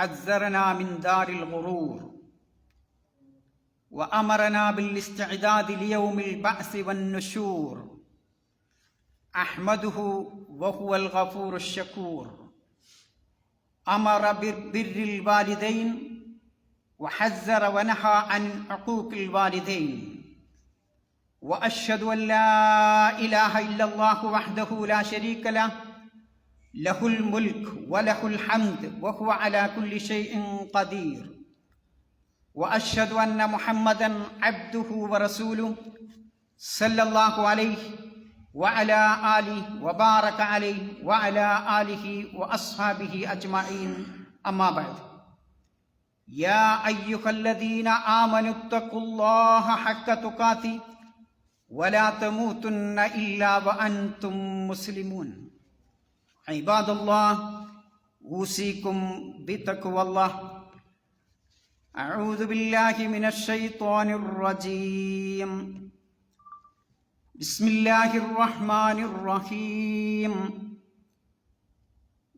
حذرنا من دار الغرور وأمرنا بالاستعداد ليوم البعث والنشور. أحمده وهو الغفور الشكور. أمر ببر الوالدين وحذر ونهى عن عقوق الوالدين. وأشهد أن لا إله إلا الله وحده لا شريك له له الملك وله الحمد وهو على كل شيء قدير. وأشهد أن محمدا عبده ورسوله صلى الله عليه وعلى آله وبارك عليه وعلى آله وأصحابه أجمعين. أما بعد يا أيها الذين آمنوا اتقوا الله حق تقاته ولا تموتن إلا وأنتم مسلمون. عباد الله أوصيكم بتقوى الله. أعوذ بالله من الشيطان الرجيم. بسم الله الرحمن الرحيم.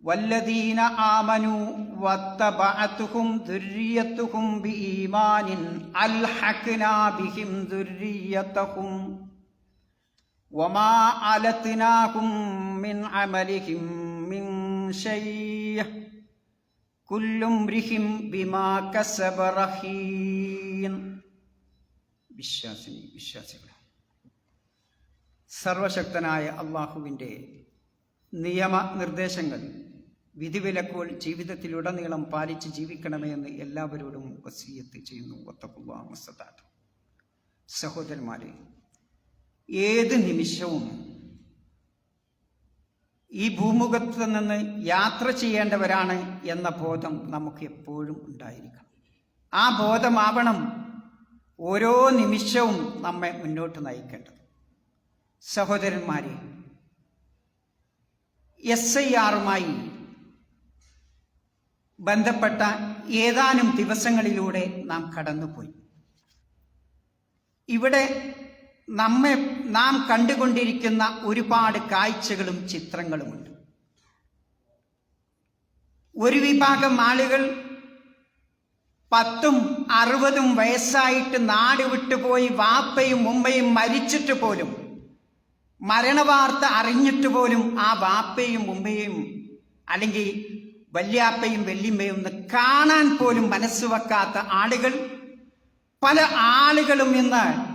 والذين آمنوا واتبعتهم ذريتهم بإيمان ألحقنا بهم ذريتهم. وما علتناهم من عملهم من شيء كل امرئ بما كسب رهين വിശ്വാസിനി വിശ്വാസികളെ സർവശക്തനായ അള്ളാഹുവിൻ്റെ നിയമ നിർദ്ദേശങ്ങൾ വിധിവിലക്കുകൾ ജീവിതത്തിലുടനീളം പാലിച്ച് ജീവിക്കണമേ എന്ന് എല്ലാവരോടും വസീയത്ത് ചെയ്യുന്നു ഒത്തപ്പുവാമസദാത്ത് സഹോദരന്മാരെ ഏത് നിമിഷവും ഈ ഭൂമുഖത്ത് നിന്ന് യാത്ര ചെയ്യേണ്ടവരാണ് എന്ന ബോധം നമുക്ക് എപ്പോഴും ഉണ്ടായിരിക്കണം. ആ ബോധമാവണം ഓരോ നിമിഷവും നമ്മെ മുന്നോട്ട് നയിക്കേണ്ടത്. സഹോദരന്മാരെ എസ് ഐ ആറുമായി ബന്ധപ്പെട്ട ഏതാനും ദിവസങ്ങളിലൂടെ നാം കടന്നുപോയി. ഇവിടെ നമ്മെ നാം കണ്ടുകൊണ്ടിരിക്കുന്ന ഒരുപാട് കാഴ്ചകളും ചിത്രങ്ങളുമുണ്ട്. ഒരു വിഭാഗം ആളുകൾ പത്തും അറുപതും വയസ്സായിട്ട് നാട് വിട്ടുപോയി വാപ്പയും ഉമ്മയും മരിച്ചിട്ട് പോലും മരണവാർത്ത അറിഞ്ഞിട്ട് പോലും ആ വാപ്പയും ഉമ്മയും അല്ലെങ്കിൽ വല്യാപ്പയും വല്യമ്മയും ഒന്ന് കാണാൻ പോലും മനസ്സ് വെക്കാത്ത ആളുകൾ പല ആളുകളും ഇന്ന്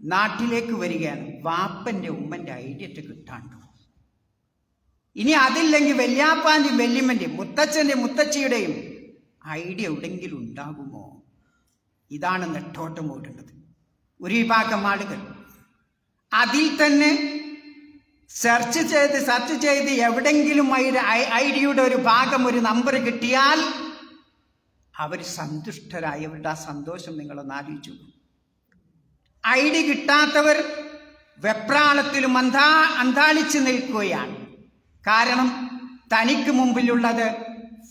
നാട്ടിലേക്ക് വരികയാണ്. വാപ്പന്റെ ഉമ്മന്റെ ഐഡിയറ്റ് കിട്ടാണ്ടോ ഇനി അതില്ലെങ്കിൽ വല്യാപ്പാന്റെയും വല്യമ്മന്റെയും മുത്തച്ഛന്റെ മുത്തച്ഛയുടെയും ഐഡിയ എവിടെങ്കിലും ഉണ്ടാകുമോ? ഇതാണ് നെട്ടോട്ടം ഓടേണ്ടത്. ഒരു വിഭാഗം ആളുകൾ അതിൽ തന്നെ സെർച്ച് ചെയ്ത് സെർച്ച് ചെയ്ത് എവിടെങ്കിലും ഐഡിയയുടെ ഒരു ഭാഗം ഒരു നമ്പർ കിട്ടിയാൽ അവർ സന്തുഷ്ടരായി അവരുടെ ആ സന്തോഷം നിങ്ങളൊന്ന് ആലോചിച്ചു ഐ ഡി കിട്ടാത്തവർ വെപ്രാളത്തിലും അന്താ അന്താളിച്ച് നിൽക്കുകയാണ്. കാരണം തനിക്ക് മുമ്പിലുള്ളത്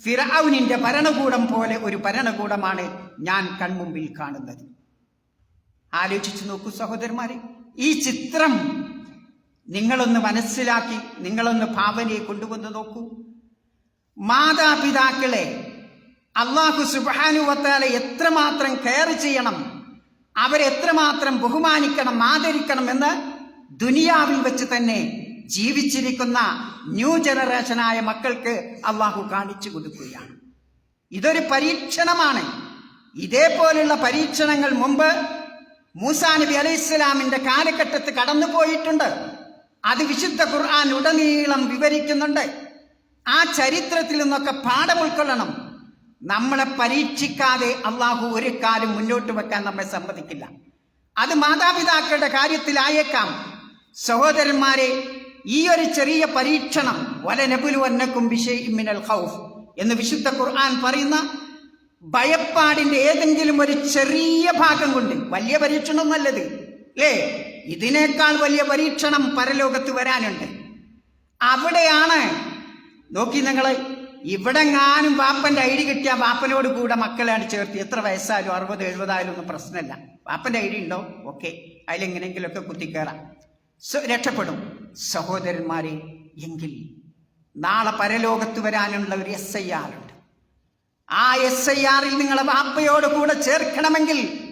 ഫിറാവുനിന്റെ ഭരണകൂടം പോലെ ഒരു ഭരണകൂടമാണ് ഞാൻ കൺമുമ്പിൽ കാണുന്നത്. ആലോചിച്ചു നോക്കൂ സഹോദരന്മാരെ ഈ ചിത്രം നിങ്ങളൊന്ന് മനസ്സിലാക്കി നിങ്ങളൊന്ന് ഭാവനയെ കൊണ്ടുവന്ന് നോക്കൂ. മാതാപിതാക്കളെ അള്ളാഹു സുബാനുവത്താലെ എത്രമാത്രം കെയർ ചെയ്യണം അവരെത്രമാത്രം ബഹുമാനിക്കണം ആദരിക്കണം എന്ന് ദുനിയാവിൽ വെച്ച് തന്നെ ജീവിച്ചിരിക്കുന്ന ന്യൂ ജനറേഷനായ മക്കൾക്ക് അള്ളാഹു കാണിച്ചു കൊടുക്കുകയാണ്. ഇതൊരു പരീക്ഷണമാണ്. ഇതേപോലുള്ള പരീക്ഷണങ്ങൾ മുമ്പ് മൂസാ നബി അലൈഹി ഇസ്ലാമിന്റെ കാലഘട്ടത്ത് കടന്നു പോയിട്ടുണ്ട് അത് വിശുദ്ധ ഖുർആൻ ഉടനീളം വിവരിക്കുന്നുണ്ട്. ആ ചരിത്രത്തിൽ നിന്നൊക്കെ പാഠം ഉൾക്കൊള്ളണം. നമ്മളെ പരീക്ഷിക്കാതെ അള്ളാഹു ഒരു കാലം മുന്നോട്ട് വെക്കാൻ നമ്മെ സമ്മതിക്കില്ല. അത് മാതാപിതാക്കളുടെ കാര്യത്തിലായേക്കാം. സഹോദരന്മാരെ ഈ ഒരു ചെറിയ പരീക്ഷണം വലനബുലുവന്നക്കും മിനൽ ഖൗഫ് എന്ന് വിശുദ്ധ ഖുർആൻ പറയുന്ന ഭയപ്പാടിന്റെ ഏതെങ്കിലും ഒരു ചെറിയ ഭാഗം കൊണ്ട് വലിയ പരീക്ഷണം നല്ലത് അല്ലേ ഇതിനേക്കാൾ വലിയ പരീക്ഷണം പരലോകത്ത് വരാനുണ്ട്. അവിടെയാണ് നോക്കി നിങ്ങൾ ഇവിടെ ഞാനും വാപ്പന്റെ ഐ ഡി കിട്ടിയ വാപ്പനോട് കൂടെ മക്കളാണ് ചേർത്ത്. എത്ര വയസ്സായാലും അറുപത് എഴുപതായാലും ഒന്നും പ്രശ്നമല്ല. വാപ്പന്റെ ഐ ഡി ഉണ്ടോ? ഓക്കെ. അതിലെങ്ങനെങ്കിലുമൊക്കെ കുത്തിക്കേറാം. രക്ഷപ്പെടും. സഹോദരന്മാരെ എങ്കിൽ നാളെ പരലോകത്ത് വരാനുള്ള ഒരു എസ് ഐ ആറുണ്ട് ആ എസ് ഐ ആറിൽ നിങ്ങളെ വാപ്പയോട് കൂടെ ചേർക്കണമെങ്കിൽ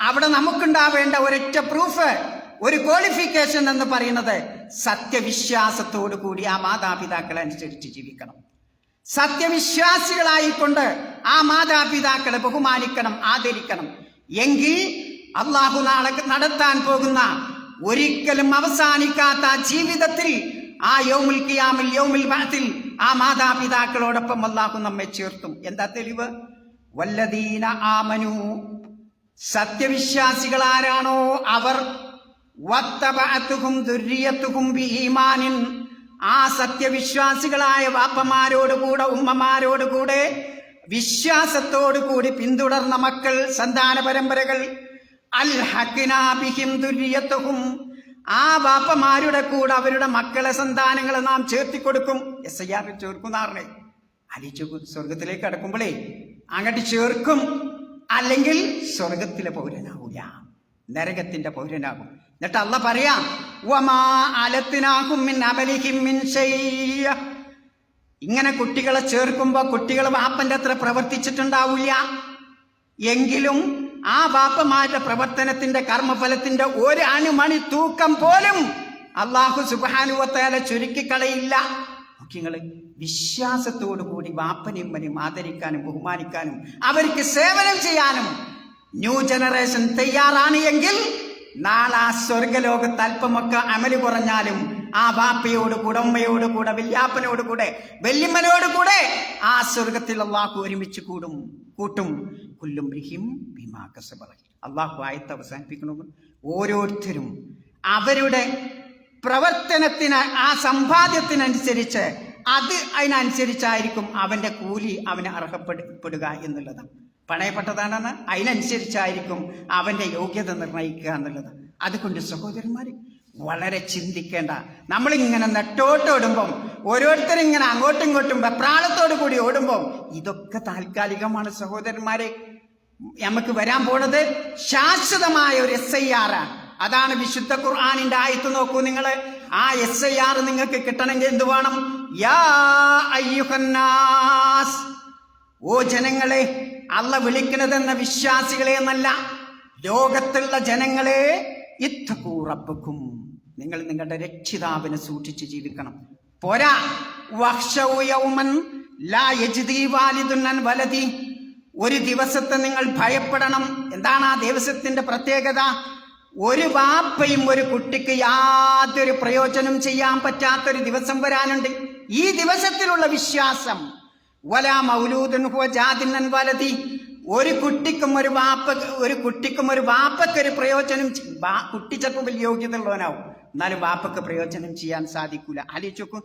അവിടെ നമുക്കുണ്ടാവേണ്ട ഒരൊറ്റ പ്രൂഫ് ഒരു ക്വാളിഫിക്കേഷൻ എന്ന് പറയുന്നത് സത്യവിശ്വാസത്തോടു കൂടി ആ മാതാപിതാക്കളെ അനുസരിച്ച് ജീവിക്കണം. സത്യവിശ്വാസികളായിക്കൊണ്ട് ആ മാതാപിതാക്കളെ ബഹുമാനിക്കണം ആദരിക്കണം. എങ്കിൽ അള്ളാഹു നാളെ നടത്താൻ പോകുന്ന ഒരിക്കലും അവസാനിക്കാത്ത ജീവിതത്തിൽ ആ യോമുൽ കിയാമിൽ യോമുൽ ബാത്തിൽ ആ മാതാപിതാക്കളോടൊപ്പം അള്ളാഹു നമ്മെ ചേർത്തും. എന്താ തെളിവ്? വല്ലദീന ആമനു. സത്യവിശ്വാസികൾ ആരാണോ? അവർ. വത്തബഅത്തുഹും ദുര്യത്തുഹും ബിഈമാനിൻ. ആ സത്യവിശ്വാസികളായ വാപ്പമാരോട് കൂടെ ഉമ്മമാരോട് കൂടെ വിശ്വാസത്തോടു കൂടി പിന്തുടർന്ന മക്കൾ സന്താന പരമ്പരകൾ. അൽ ദുര്രിയത്തുഹും ആ വാപ്പമാരുടെ കൂടെ അവരുടെ മക്കളെ സന്താനങ്ങളെ നാം ചേർത്തി കൊടുക്കും എസ് ഐ ആർ ചേർക്കുന്നാറിനെ അലിച്ചു സ്വർഗത്തിലേക്ക് അടക്കുമ്പോളേ അങ്ങോട്ട് ചേർക്കും. അല്ലെങ്കിൽ സ്വർഗത്തിലെ പൗരനാവൂല. നരകത്തിന്റെ പൗരനാകും. എന്നിട്ട് അല്ല പറയാം. ഇങ്ങനെ കുട്ടികളെ ചേർക്കുമ്പോൾ കുട്ടികൾ വാപ്പന്റെ അത്ര പ്രവർത്തിച്ചിട്ടുണ്ടാവില്ല എങ്കിലും ആ വാപ്പമാരുടെ പ്രവർത്തനത്തിന്റെ കർമ്മഫലത്തിന്റെ ഒരു അണുമണി തൂക്കം പോലും അള്ളാഹു സുബാനുവത്തേല ചുരുക്കിക്കളയില്ല നോക്കിങ്ങൾ വിശ്വാസത്തോടു കൂടി വാപ്പനെയും മനും ആദരിക്കാനും ബഹുമാനിക്കാനും അവർക്ക് സേവനം ചെയ്യാനും ന്യൂ ജനറേഷൻ തയ്യാറാണ് എങ്കിൽ നാളെ ആ സ്വർഗലോകത്ത് അല്പമൊക്കെ അമൽ കുറഞ്ഞാലും ആ ബാപ്പയോട് കൂടെ ഉമ്മയോട് കൂടെ വല്യാപ്പനോട് കൂടെ വല്യമ്മനോട് കൂടെ ആ സ്വർഗത്തിൽ അള്ളാഹു ഒരുമിച്ച് കൂടും കൂട്ടും. കുല്ലും ബ്രിഹിം അള്ളാഹു ആയത്ത് അവസാനിപ്പിക്കണു ഓരോരുത്തരും അവരുടെ പ്രവർത്തനത്തിന് ആ സമ്പാദ്യത്തിനനുസരിച്ച് അത് അതിനനുസരിച്ചായിരിക്കും അവന്റെ കൂലി അവന് അർഹപ്പെടുക എന്നുള്ളത്. പണയപ്പെട്ടതാണെന്ന് അതിനനുസരിച്ചായിരിക്കും അവന്റെ യോഗ്യത നിർണയിക്കുക എന്നുള്ളത്. അതുകൊണ്ട് സഹോദരന്മാർ വളരെ ചിന്തിക്കേണ്ട. നമ്മളിങ്ങനെ നെട്ടോട്ട് ഓടുമ്പം ഓരോരുത്തരും ഇങ്ങനെ അങ്ങോട്ടും ഇങ്ങോട്ടും വെപ്രാളത്തോടു കൂടി ഓടുമ്പം ഇതൊക്കെ താൽക്കാലികമാണ് സഹോദരന്മാരെ. നമുക്ക് വരാൻ പോണത് ശാശ്വതമായ ഒരു എസ് ഐ ആർ അതാണ് വിശുദ്ധ ഖുർആാനിന്റെ ആയത്ത് നോക്കൂ നിങ്ങൾ ആ എസ് ഐ ആർ നിങ്ങൾക്ക് കിട്ടണമെങ്കിൽ എന്ത് വേണം? യാ അയ്യുഹന്നാസ്. ഓ ജനങ്ങളെ അല്ല വിളിക്കണതെന്ന വിശ്വാസികളെ എന്നല്ല ലോകത്തുള്ള ജനങ്ങളെ ഇത്തക്കൂറപ്പക്കും നിങ്ങൾ നിങ്ങളുടെ രക്ഷിതാവിനെ സൂക്ഷിച്ച് ജീവിക്കണം. പോരാ. വലതി ഒരു ദിവസത്തെ നിങ്ങൾ ഭയപ്പെടണം. എന്താണ് ആ ദിവസത്തിന്റെ പ്രത്യേകത? ഒരു വാപ്പയും ഒരു കുട്ടിക്ക് യാതൊരു പ്രയോജനം ചെയ്യാൻ പറ്റാത്തൊരു ദിവസം വരാനുണ്ട്. ഈ ദിവസത്തിലുള്ള വിശ്വാസം വലാ മൗലൂദൻ വലതി. ഒരു കുട്ടിക്കും ഒരു വാപ്പ ഒരു കുട്ടിക്കും ഒരു വാപ്പയ്ക്ക് ഒരു പ്രയോജനം കുട്ടി ചിലപ്പോൾ വലിയ യോഗ്യത ഉള്ളവനാവും എന്നാലും വാപ്പക്ക് പ്രയോജനം ചെയ്യാൻ സാധിക്കൂല. ആലോചിച്ചു നോക്കൂ.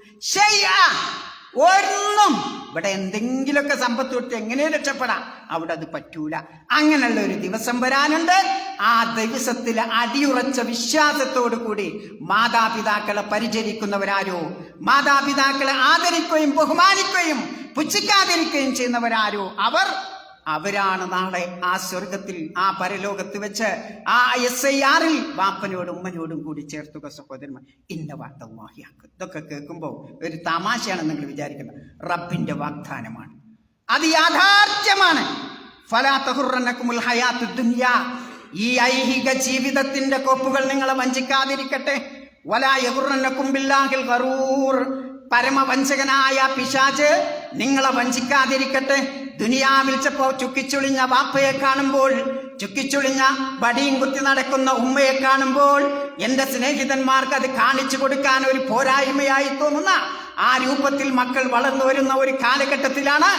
ഒന്നും ഇവിടെ എന്തെങ്കിലുമൊക്കെ സമ്പത്ത് കൊടുത്ത് എങ്ങനെ രക്ഷപ്പെടാം. അവിടെ അത് പറ്റൂല. അങ്ങനെയുള്ള ഒരു ദിവസം വരാനുണ്ട്. ആ ദിവസത്തിൽ അടിയുറച്ച വിശ്വാസത്തോടു കൂടി മാതാപിതാക്കളെ പരിചരിക്കുന്നവരാരോ? മാതാപിതാക്കളെ ആദരിക്കുകയും ബഹുമാനിക്കുകയും പുച്ഛിക്കാതിരിക്കുകയും ചെയ്യുന്നവരാരോ? അവർ അവരാണ് നാളെ ആ സ്വർഗത്തിൽ ആ പരലോകത്ത് വെച്ച് ആ എസ് ഐ ആറിൽ വാപ്പനോടും ഉമ്മനോടും കൂടി ചേർത്തുക സഹോദരന്മാർ. ഇന്ന വാട്ടവാഹിയാക്കും ഇതൊക്കെ കേൾക്കുമ്പോൾ ഒരു തമാശയാണ് നിങ്ങൾ വിചാരിക്കുന്നത് റബ്ബിന്റെ വാഗ്ദാനമാണ്. അത് യാഥാർത്ഥ്യമാണ്. ഈ ഐഹിക ജീവിതത്തിന്റെ കൊപ്പുകൾ നിങ്ങളെ വഞ്ചിക്കാതിരിക്കട്ടെ. പരമവഞ്ചകനായ പിശാജ് നിങ്ങളെ വഞ്ചിക്കാതിരിക്കട്ടെ. ദുനിയാവിൽ ചപ്പോ ചുക്കിച്ചുളിഞ്ഞ വാപ്പയെ കാണുമ്പോൾ ചുക്കിച്ചുളിഞ്ഞ വടിയും കുത്തി നടക്കുന്ന ഉമ്മയെ കാണുമ്പോൾ എന്റെ സ്നേഹിതന്മാർക്ക് അത് കാണിച്ചു കൊടുക്കാൻ ഒരു പോരായ്മയായി തോന്നുന്ന ആ രൂപത്തിൽ മക്കൾ വളർന്നു വരുന്ന ഒരു കാലഘട്ടത്തിലാണ്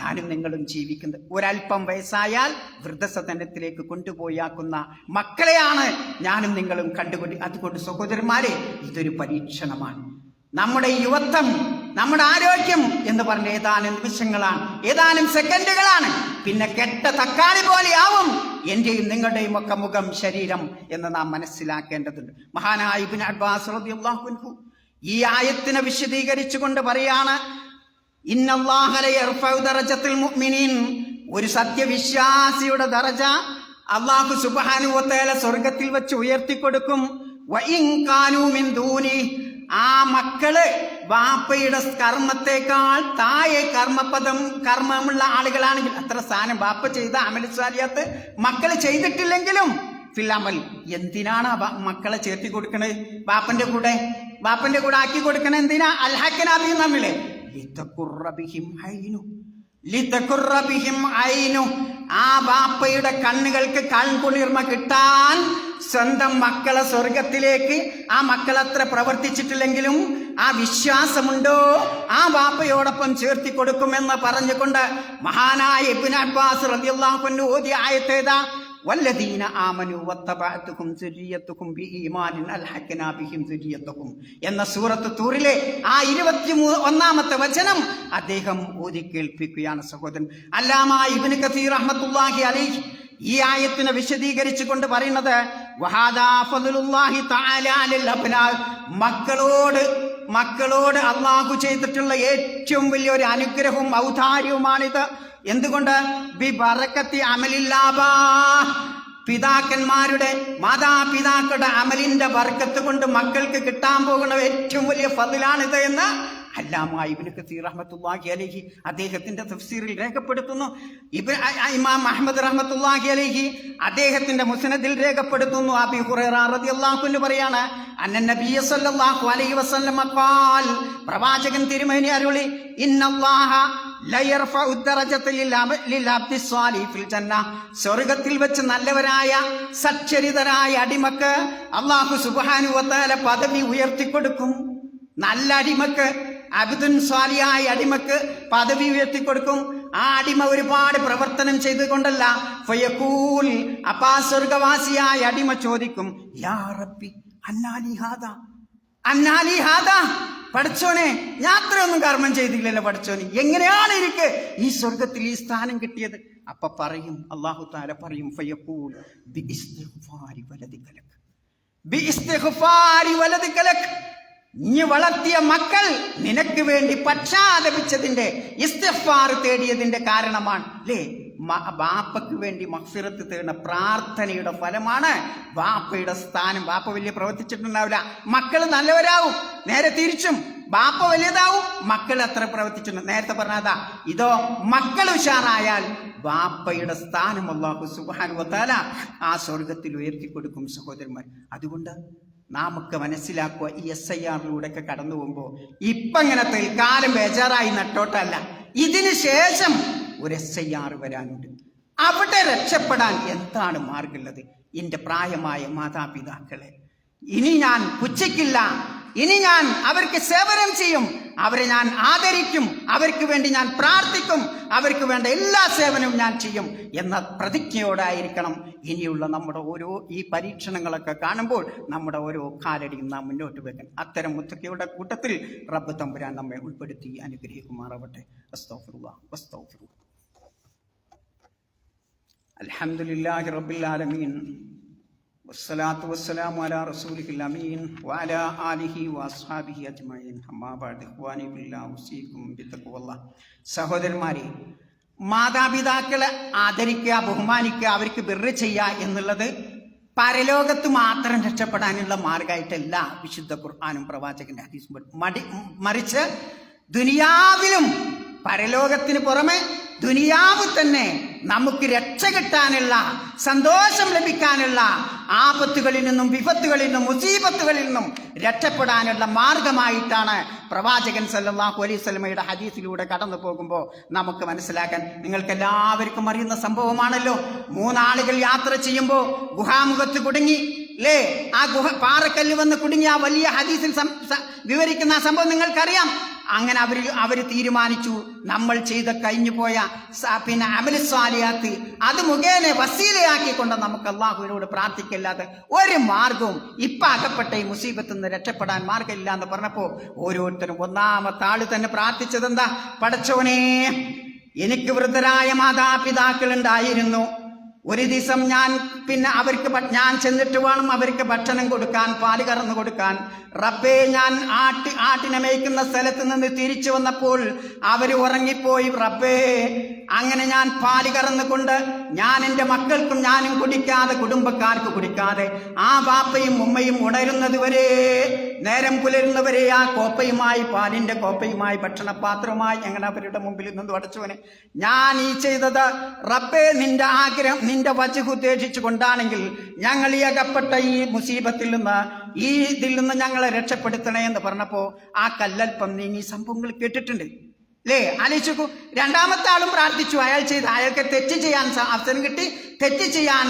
ഞാനും നിങ്ങളും ജീവിക്കുന്നത്. ഒരല്പം വയസ്സായാൽ വൃദ്ധസദനത്തിലേക്ക് കൊണ്ടുപോയാക്കുന്ന മക്കളെയാണ് ഞാനും നിങ്ങളും കണ്ടുകൊണ്ട് അതുകൊണ്ട് സഹോദരന്മാരെ ഇതൊരു പരീക്ഷണമാണ്. നമ്മുടെ യുവത്വം നമ്മുടെ ആരോഗ്യം എന്ന് പറഞ്ഞ ഏതാനും നിമിഷങ്ങളാണ് ഏതാനും സെക്കൻഡുകളാണ്. പിന്നെ കെട്ട തക്കാളി പോലെയാവും എന്റെയും നിങ്ങളുടെയും ഒക്കെ മുഖം ശരീരം എന്ന് നാം മനസ്സിലാക്കേണ്ടതുണ്ട്. മഹാനായ ഇബ്നു അബ്ബാസ് റളിയല്ലാഹു ഈ ആയത്തിനെ വിശദീകരിച്ചുകൊണ്ട് പറയാണ് ഒരു സത്യവിശ്വാസിയുടെ ദറജ അള്ളാഹു തആല സ്വർഗത്തിൽ വെച്ച് ഉയർത്തിക്കൊടുക്കും. ആ മക്കൾ ബാപ്പയുടെ കർമ്മത്തെക്കാൾ താഴെ കർമ്മപദം കർമ്മമുള്ള ആളുകളാണെങ്കിൽ അത്ര സ്ഥാനം ബാപ്പ ചെയ്ത അമലിസ്വാലിയാത്ത് മക്കൾ ചെയ്തിട്ടില്ലെങ്കിലും ഫില്ലാമൽ എന്തിനാണ് മക്കളെ ചേർത്തി കൊടുക്കണത് ബാപ്പന്റെ കൂടെ ബാപ്പന്റെ കൂടെ ആക്കി കൊടുക്കണേ എന്തിനാ? അൽഹക്കനാബി നമ്മിലെ ഐനു ആ ബാപ്പയുടെ കണ്ണുകൾക്ക് കൺകുളിർമ കിട്ടാൻ സ്വന്തം മക്കളെ സ്വർഗത്തിലേക്ക് ആ മക്കളത്ര പ്രവർത്തിച്ചിട്ടില്ലെങ്കിലും ആ വിശ്വാസമുണ്ടോ? ആ ബാപ്പയോടൊപ്പം ചേർത്തി കൊടുക്കുമെന്ന് പറഞ്ഞുകൊണ്ട് മഹാനായ ഇബിൻ അബ്ബാസ് റബിയുള്ള ഓതി ആയത്തേതാ വല്ലദീന ആമനു واتبعتكم സുരിയത്തുഹും بإيمان അൽഹഖനാ ബിഹിം എന്ന സൂറത്ത് തൂറിലെ ആ ഇരുപത്തി ഒന്നാമത്തെ വചനം അദ്ദേഹം ഊതി കേൾപ്പിക്കുകയാണ് സഹോദരൻ. അല്ലാമ ഇബ്നു കസീർ റഹ്മത്തുള്ളാഹി അലൈഹി ഈ ആയത്തിനെ വിശദീകരിച്ചു കൊണ്ട് പറയുന്നത് മക്കളോട് മക്കളോട് അള്ളാഹു ചെയ്തിട്ടുള്ള ഏറ്റവും വലിയൊരു അനുഗ്രഹവും ഔദാര്യവുമാണിത്. എന്തുകൊണ്ട്? പിതാക്കന്മാരുടെ മാതാപിതാക്കളുടെ അമലിന്റെ വർക്കത്ത് കൊണ്ട് മക്കൾക്ക് കിട്ടാൻ പോകുന്ന ഏറ്റവും വലിയ ഫതിലാണിത് എന്ന് അല്ലാമ ഇബ്നു കസീർ റഹ്മത്തുള്ളാഹി അലൈഹി അദ്ദേഹത്തിന്റെ തഫ്സീറിൽ രേഖപ്പെടുത്തുന്നു. അ- ഇമാം അഹ്മദ് റഹ്മത്തുള്ളാഹി അലൈഹി അദ്ദേഹത്തിന്റെ മുസനദിൽ രേഖപ്പെടുത്തുന്നു. അബി ഹുറൈറ റളിയല്ലാഹു അൻഹു പറയാണ് അന്ന നബി സല്ലല്ലാഹു അലൈഹി വസല്ലം ഖാൽ. പ്രവാചകൻ തിരുമേനി അരുളി ഇന്നല്ലാഹ സ്വർഗത്തിൽ വെച്ച് നല്ലവരായ സച്ചരിതരായ അടിമക്ക് അള്ളാഹു സുബാനുവത്താല പദവി ഉയർത്തിക്കൊടുക്കും. നല്ല അടിമക്ക് അബിദുൻ സ്വാലിയായ അടിമക്ക് പദവി ഉയർത്തിക്കൊടുക്കും. ആ അടിമ ഒരുപാട് പ്രവർത്തനം ചെയ്തുകൊണ്ടല്ല ഫയക്കൂൽ അപ്പാ സ്വർഗവാസിയായ അടിമ ചോദിക്കും യാ റബ്ബി അന്നാലിഹാദ അന്നാലിഹാദ അന്നാലി ഹാദ? പഠിച്ചോനെ ഞാൻ അത്രയൊന്നും കർമ്മം ചെയ്തില്ലല്ലോ പഠിച്ചോനെ. എങ്ങനെയാണ് എനിക്ക് ഈ സ്വർഗത്തിൽ ഈ സ്ഥാനം കിട്ടിയത്? അപ്പൊ പറയും അള്ളാഹു താല പറയും ഫയക്കൂൽ നീ വളർത്തിയ മക്കൾ നിനക്ക് വേണ്ടി പക്ഷാതപിച്ചതിന്റെ ഇസ്തഫാർ തേടിയതിന്റെ കാരണമാണ്. അല്ലേ ബാപ്പയ്ക്ക് വേണ്ടി മക്സിറത്ത് തേടുന്ന പ്രാർത്ഥനയുടെ ഫലമാണ് ബാപ്പയുടെ സ്ഥാനം. ബാപ്പ വലിയ പ്രവർത്തിച്ചിട്ടുണ്ടാവില്ല. മക്കൾ നല്ലവരാവും. നേരെ തിരിച്ചും. ബാപ്പ വലിയതാവും. മക്കൾ അത്ര പ്രവർത്തിച്ചിട്ടുണ്ട്. നേരത്തെ പറഞ്ഞതാ ഇതോ മക്കൾ ഉഷാറായാൽ ബാപ്പയുടെ സ്ഥാനം അള്ളാഹു സുബാനു വത്താല ആ സ്വർഗത്തിൽ ഉയർത്തി കൊടുക്കും സഹോദരന്മാർ. അതുകൊണ്ട് നാമൊക്കെ മനസ്സിലാക്കുക ഈ എസ് ഐ ആറിലൂടെ ഒക്കെ കടന്നു പോകുമ്പോൾ ഇപ്പം ഇങ്ങനെ തൽക്കാലം ബേജാറായി നട്ടോട്ടല്ല. ഇതിന് ശേഷം ഒരു എസ് ഐ ആർ വരാനുണ്ട്. അവിടെ രക്ഷപ്പെടാൻ എന്താണ് മാർഗമുള്ളത്? എന്റെ പ്രായമായ മാതാപിതാക്കളെ ഇനി ഞാൻ പുച്ഛിക്കില്ല. ഇനി ഞാൻ അവർക്ക് സേവനം ചെയ്യും. അവരെ ഞാൻ ആദരിക്കും. അവർക്ക് വേണ്ടി ഞാൻ പ്രാർത്ഥിക്കും. അവർക്ക് വേണ്ട എല്ലാ സേവനവും ഞാൻ ചെയ്യും എന്ന പ്രതിജ്ഞയോടായിരിക്കണം ഇനിയുള്ള നമ്മുടെ ഓരോ ഈ പരീക്ഷണങ്ങളൊക്കെ കാണുമ്പോൾ നമ്മുടെ ഓരോ കാലടിയും നാം മുന്നോട്ട് വെക്കാൻ. അത്തരം മുത്തക്കയുടെ കൂട്ടത്തിൽ റബ്ബ് തമ്പുരാൻ നമ്മെ ഉൾപ്പെടുത്തി അനുഗ്രഹിക്കുമാറാവട്ടെ. അസ്തഗ്ഫിറുല്ലാഹ് വസ്തഗ്ഫിറുല്ലാഹ് അലഹമുല്ലാഹി റബ്ബിൽ ആലമീൻ. വസ്സലാത്തു വസ്സലാം അല റസൂലിഹിൽ അമീൻ. വാല ആലിഹി വാസ്ഹാബിഹി അജ്മീൻ അമ്മാബാദ് ഹുവാനിബില്ലാഹുസീക്കും ബിത്തക്കുവല്ല സഹോദരന്മാരെ മാതാപിതാക്കളെ ആദരിക്കുക ബഹുമാനിക്കുക അവർക്ക് ബിറ് ചെയ്യുക എന്നുള്ളത് പരലോകത്ത് മാത്രം രക്ഷപ്പെടാനുള്ള മാർഗമായിട്ടല്ല വിശുദ്ധ ഖുർആാനും പ്രവാചകന്റെ ഹദീസും. മടി മറിച്ച് ദുനിയാവിലും പരലോകത്തിന് പുറമെ ദുനിയാവ് തന്നെ നമുക്ക് രക്ഷ കിട്ടാനുള്ള സന്തോഷം ലഭിക്കാനുള്ള ആപത്തുകളിൽ നിന്നും വിപത്തുകളിൽ നിന്നും മുസീബത്തുകളിൽ നിന്നും രക്ഷപ്പെടാനുള്ള മാർഗമായിട്ടാണ് പ്രവാചകൻ സല്ലാഹു അലൈഹി സ്വലമയുടെ ഹദീസിലൂടെ കടന്നു പോകുമ്പോൾ നമുക്ക് മനസ്സിലാക്കാൻ നിങ്ങൾക്ക് എല്ലാവർക്കും അറിയുന്ന സംഭവമാണല്ലോ. മൂന്നാളുകൾ യാത്ര ചെയ്യുമ്പോൾ ഗുഹാമുഖത്ത് കുടുങ്ങി അല്ലേ ആ ഗുഹ പാറക്കല്ല് വന്ന് കുടുങ്ങി ആ വലിയ ഹദീസിൽ വിവരിക്കുന്ന ആ സംഭവം നിങ്ങൾക്കറിയാം. അങ്ങനെ അവർ അവർ തീരുമാനിച്ചു നമ്മൾ ചെയ്ത കഴിഞ്ഞു പോയ സ- പിന്നെ അമലുസ്വാലിയാത്ത് അത് മുഖേന വസീലയാക്കിക്കൊണ്ട് നമുക്ക് അള്ളാഹുവിനോട് പ്രാർത്ഥിക്കല്ലാതെ ഒരു മാർഗവും ഇപ്പൊ അകപ്പെട്ട ഈ മുസീബത്തിൽ നിന്ന് രക്ഷപ്പെടാൻ മാർഗമില്ല എന്ന് പറഞ്ഞപ്പോൾ ഓരോരുത്തരും ഒന്നാമത്തെ ആൾ തന്നെ പ്രാർത്ഥിച്ചതെന്താ? പടച്ചവനേ എനിക്ക് വൃദ്ധരായ മാതാപിതാക്കൾ ഉണ്ടായിരുന്നു ഒരു ദിവസം ഞാൻ പിന്നെ അവർക്ക് ഞാൻ ചെന്നിട്ട് വേണം അവർക്ക് ഭക്ഷണം കൊടുക്കാൻ പാൽ കറന്നു കൊടുക്കാൻ. റബ്ബേ ഞാൻ ആട്ടി ആട്ടിനെ മേയ്ക്കുന്ന സ്ഥലത്ത് നിന്ന് തിരിച്ചു വന്നപ്പോൾ അവർ ഉറങ്ങിപ്പോയി റബ്ബേ അങ്ങനെ ഞാൻ പാൽ കറന്നുകൊണ്ട് ഞാൻ എന്റെ മക്കൾക്കും ഞാനും കുടിക്കാതെ കുടുംബക്കാർക്ക് കുടിക്കാതെ ആ ബാപ്പയും ഉമ്മയും ഉണരുന്നത് വരെ നേരം പുലരുന്നവരെ ആ കോപ്പയുമായി പാലിന്റെ കോപ്പയുമായി ഭക്ഷണപാത്രവുമായി ഞങ്ങൾ അവരുടെ മുമ്പിൽ നിന്ന് അടച്ചുവനെ? ഞാൻ ഈ ചെയ്തത് റബ്ബേ നിന്റെ ആഗ്രഹം നിന്റെ വജു ഉദ്ദേശിച്ചു കൊണ്ടാണെങ്കിൽ ഞങ്ങൾ ഈ അകപ്പെട്ട ഈ മുസീബത്തിൽ നിന്ന് ഈ ഇതിൽ നിന്ന് ഞങ്ങളെ രക്ഷപ്പെടുത്തണേ എന്ന് പറഞ്ഞപ്പോ ആ കല്ലൽപ്പം നീങ്ങി സംഭവങ്ങൾ കേട്ടിട്ടുണ്ട്. അല്ലേ ആലോചിച്ചു രണ്ടാമത്തെ ആളും പ്രാർത്ഥിച്ചു. അയാൾ ചെയ്ത് അയാൾക്ക് തെറ്റ് ചെയ്യാൻ അവസരം കിട്ടി. തെറ്റ് ചെയ്യാൻ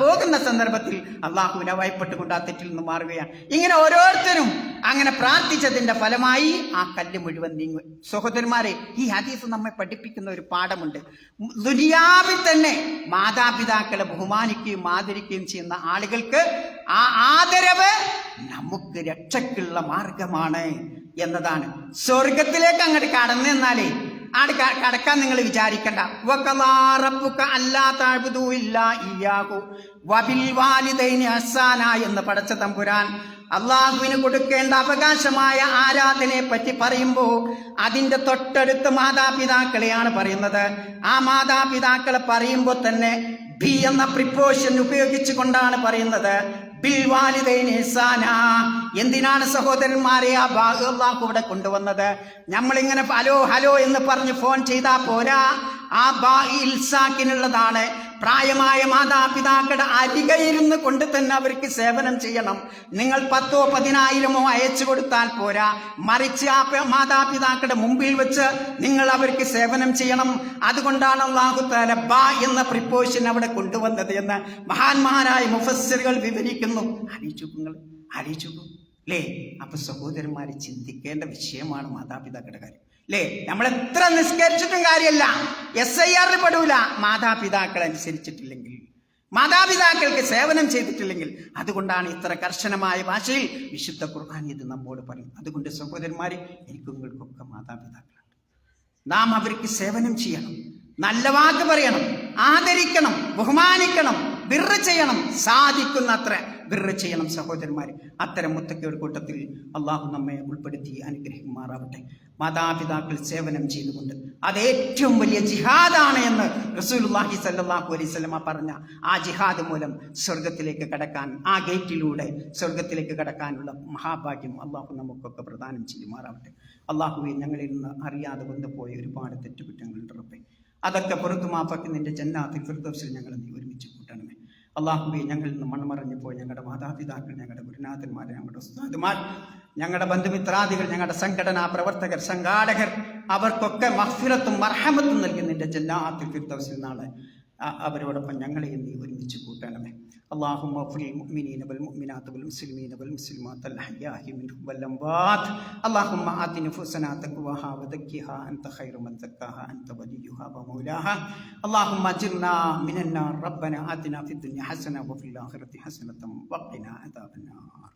പോകുന്ന സന്ദർഭത്തിൽ അള്ളാഹുവിനെ ഭയപ്പെട്ടുകൊണ്ട് ആ തെറ്റിൽ നിന്ന് മാറുകയാണ്. ഇങ്ങനെ ഓരോരുത്തരും അങ്ങനെ പ്രാർത്ഥിച്ചതിന്റെ ഫലമായി ആ കല്ല് മുഴുവൻ നീങ്ങും. സഹോദരന്മാരെ ഈ ഹദീസ് നമ്മെ പഠിപ്പിക്കുന്ന ഒരു പാഠമുണ്ട്. ദുനിയാവിൽ തന്നെ മാതാപിതാക്കളെ ബഹുമാനിക്കുകയും ആദരിക്കുകയും ചെയ്യുന്ന ആളുകൾക്ക് ആ ആദരവ് നമുക്ക് രക്ഷയ്ക്കുള്ള മാർഗമാണ്. എന്നതാണ്. സ്വർഗത്തിലേക്ക് അങ്ങോട്ട് കടന്നു എന്നാലേ ആട് കടക്കാൻ നിങ്ങൾ വിചാരിക്കണ്ട. എന്ന് പടച്ച തമ്പുരാൻ അള്ളാഹുവിന് കൊടുക്കേണ്ട അവകാശമായ ആരാധനയെ പറ്റി പറയുമ്പോൾ അതിന്റെ തൊട്ടടുത്ത് മാതാപിതാക്കളെയാണ് പറയുന്നത്. ആ മാതാപിതാക്കളെ പറയുമ്പോൾ തന്നെ ബി എന്ന പ്രിപ്പോഷൻ ഉപയോഗിച്ചുകൊണ്ടാണ് പറയുന്നത്. എന്തിനാണ് സഹോദരന്മാരെ ആ ബാഹുല്ലാഹു ഇവിടെ കൊണ്ടുവന്നത്? നമ്മളിങ്ങനെ ഹലോ ഹലോ എന്ന് പറഞ്ഞ് ഫോൺ ചെയ്താൽ പോരാ. ആ ബാ ഇൽസാക്കിനുള്ളതാണ്. പ്രായമായ മാതാപിതാക്കളുടെ അരികയിരുന്ന് കൊണ്ട് തന്നെ അവർക്ക് സേവനം ചെയ്യണം. നിങ്ങൾ പത്തോ പതിനായിരമോ അയച്ചു കൊടുത്താൽ പോരാ. മറിച്ച് ആ മാതാപിതാക്കളുടെ മുമ്പിൽ വെച്ച് നിങ്ങൾ അവർക്ക് സേവനം ചെയ്യണം. അതുകൊണ്ടാണ് അള്ളാഹു താല ബാ എന്ന പ്രിപ്പോഷൻ അവിടെ കൊണ്ടുവന്നത് എന്ന് മഹാന്മാരായ മുഫസ്സറുകൾ വിവരിക്കുന്നു. അറിയിച്ചു നിങ്ങൾ അറിയിച്ചു. അല്ലേ അപ്പൊ സഹോദരന്മാരെ ചിന്തിക്കേണ്ട വിഷയമാണ് മാതാപിതാക്കളുടെ കാര്യം. അല്ലേ നമ്മൾ എത്ര നിസ്കരിച്ചിട്ടും കാര്യമല്ല. എസ് ഐ ആറിൽ പെടൂല. മാതാപിതാക്കൾ അനുസരിച്ചിട്ടില്ലെങ്കിൽ. മാതാപിതാക്കൾക്ക് സേവനം ചെയ്തിട്ടില്ലെങ്കിൽ അതുകൊണ്ടാണ് ഇത്ര കർശനമായ ഭാഷയിൽ വിശുദ്ധ ഖുർആൻ ഇത് നമ്മോട് പറയും അതുകൊണ്ട് സഹോദരന്മാരെ എനിക്കും നിങ്ങൾക്കൊക്കെ മാതാപിതാക്കളുണ്ട്. നാം അവർക്ക് സേവനം ചെയ്യണം. നല്ല വാക്ക് പറയണം. ആദരിക്കണം. ബഹുമാനിക്കണം. ബിർറ് ചെയ്യണം. സാധിക്കുന്നത്ര. ബിർറ് ചെയ്യണം സഹോദരന്മാരെ. അത്തരം മുത്തക്കയുടെ കൂട്ടത്തിൽ അള്ളാഹു നമ്മെ ഉൾപ്പെടുത്തി അനുഗ്രഹിക്കുമാറാവട്ടെ. മാതാപിതാക്കൾ സേവനം ചെയ്തുകൊണ്ട് അത് ഏറ്റവും വലിയ ജിഹാദാണ് എന്ന് റസൂലുള്ളാഹി സല്ലാഹു അലൈഹി സ്വലമ പറഞ്ഞ ആ ജിഹാദ് മൂലം സ്വർഗത്തിലേക്ക് കടക്കാൻ ആ ഗേറ്റിലൂടെ സ്വർഗത്തിലേക്ക് കടക്കാനുള്ള മഹാഭാഗ്യം അള്ളാഹു നമുക്കൊക്കെ പ്രദാനം ചെയ്യുമാറാവട്ടെ. അള്ളാഹുവെ ഞങ്ങളിൽ നിന്ന് അറിയാതെ കൊണ്ടുപോയ ഒരുപാട് തെറ്റുകുറ്റങ്ങളുണ്ട് റബ്ബേ. അതൊക്കെ പുറത്തു മാപ്പാക്കി നിന്റെ ജന്നാത്തിൽ ഫിർദോസിൽ ഞങ്ങൾ നീ ഒരുമിച്ച് കൂട്ടണമേ. അള്ളാഹുവെ ഞങ്ങളിൽ നിന്ന് മൺമറഞ്ഞു പോയ ഞങ്ങളുടെ മാതാപിതാക്കൾ ഞങ്ങളുടെ ഗുരുനാഥന്മാർ ഞങ്ങളുടെ ഉസ്താദുമാർ ഞങ്ങളുടെ ബന്ധുമിത്രാദികൾ ഞങ്ങളുടെ സംഘടനാ പ്രവർത്തകർ സംഘാടകർ അവർക്കൊക്കെ മഹ്ഫിറത്തും മർഹമത്തും നൽകി നിന്റെ ജല്ലാത്തിൽ ഫിർദൗസിൽ നാളെ അവരോടൊപ്പം ഞങ്ങളെയും നീ ഒരുമിച്ച് കൂട്ടണമേ. اللهم اغفر للمؤمنين والمؤمنات والمسلمين والمسلمات الأحياء منهم والأموات. اللهم آت نفوسنا تقواها وزكها. أنت خير من زكاها. أنت وليها ومولاها. اللهم أجرنا من النار. ربنا آتنا في الدنيا حسنة وفي الآخرة حسنة وقنا عذاب النار.